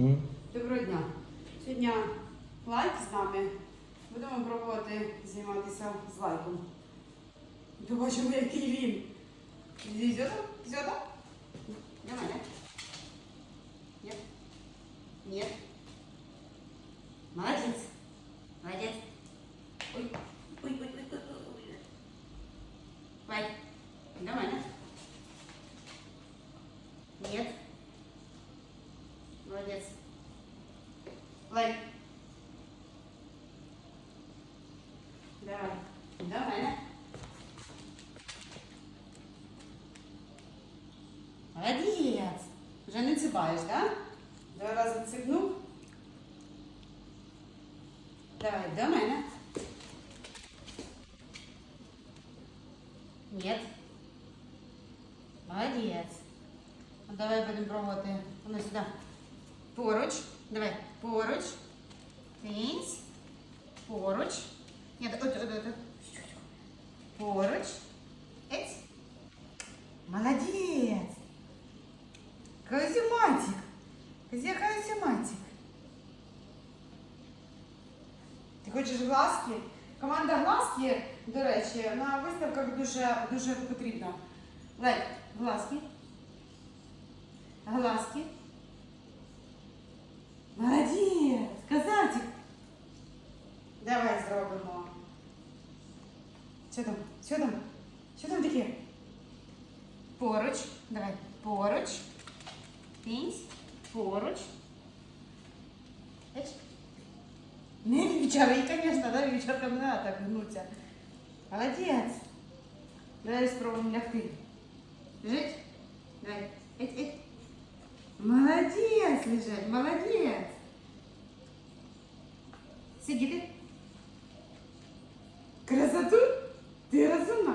Доброго дня. Сьогодні лайк з нами. Будемо пробувати займатися з лайком. Побачимо, який він. Зійдете? Зійдете? Немає. Ні. Ні. Молодець. Ой. Ой, ой, ой, ой, ой. Лайк. Для мене. Нет. Молодец. Лайк. Давай. Давай. Молодец. Вже не цибаєш, да? Два рази цибнув. Давай, до мене. Нет. Молодец. Ну, Давай будемо пробувати. Воно сюди. Поруч. Давай. Поруч. Тинць. Поруч. Ні, от, от, от, от. Поруч. Ець. Молодець. Козюматик. Где козюматик? Ти хочеш глазки? Команда глазки, до речі, на виставках дуже, дуже потрібна. Лель, глазки. Глазки. Молодець, казатик. Давай зробимо. Що там? Що там? Що там таке? Поруч. Давай. Поруч. Пінсь. Поруч. Еч. Не вівчари, звісно, да, вівчаркам не треба так гнуться. Молодець. Давай спробуємо лягти. Лежить? Давай. Эть, эть. Молодец, лежать, молодец. Сидіти. Красоту? Ти розумна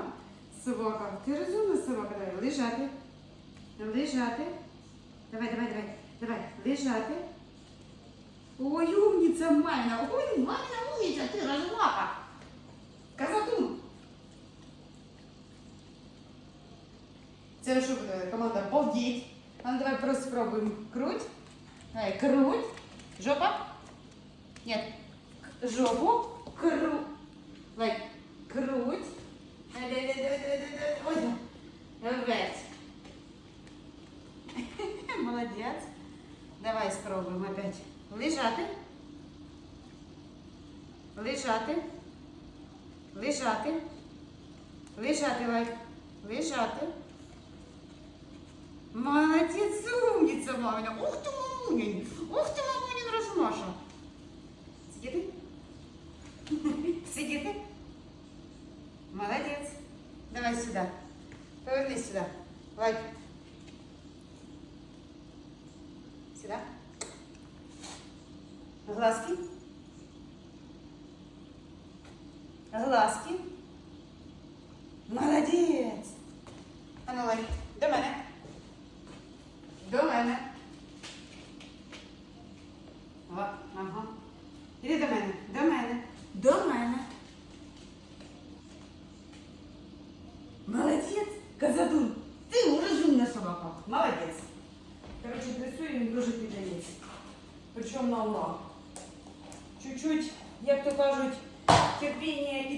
собака. Ти розумна собака. Давай, лежати. Лежати. Давай, давай, давай. Давай, лежати. Ой, умниця Майна. Ой, Майна умниця, ти розумака. Красоту. Це що буде? Команда «Балдіть». А ну давай просто спробуємо. Круть. Давай, круть. Жопа. Нет. Жопу. Кру. Давай, круть. Ой, да. Вверх. Молодець. Давай спробуємо опять. Лежати. Лежати. Лежати. Лежати, лайк. Лежати. Молодец, умница, мамина. Ух ты, мамунин. Ух ты, мамунин, Розмаша. Сидіти? Сидіти? Молодець. Давай сюди. Повернись сюди. Лайк. Сюди. Глазки. Глазки. Молодець. А ну лайк. До мене. До мене. Ага. Іди. До мене. До мене. Молодець, Казадун. Ти розумна собака. Молодець. Коротше, дресує він дуже піддається. Причому на ума. Чуть-чуть, як то кажуть, терпіння і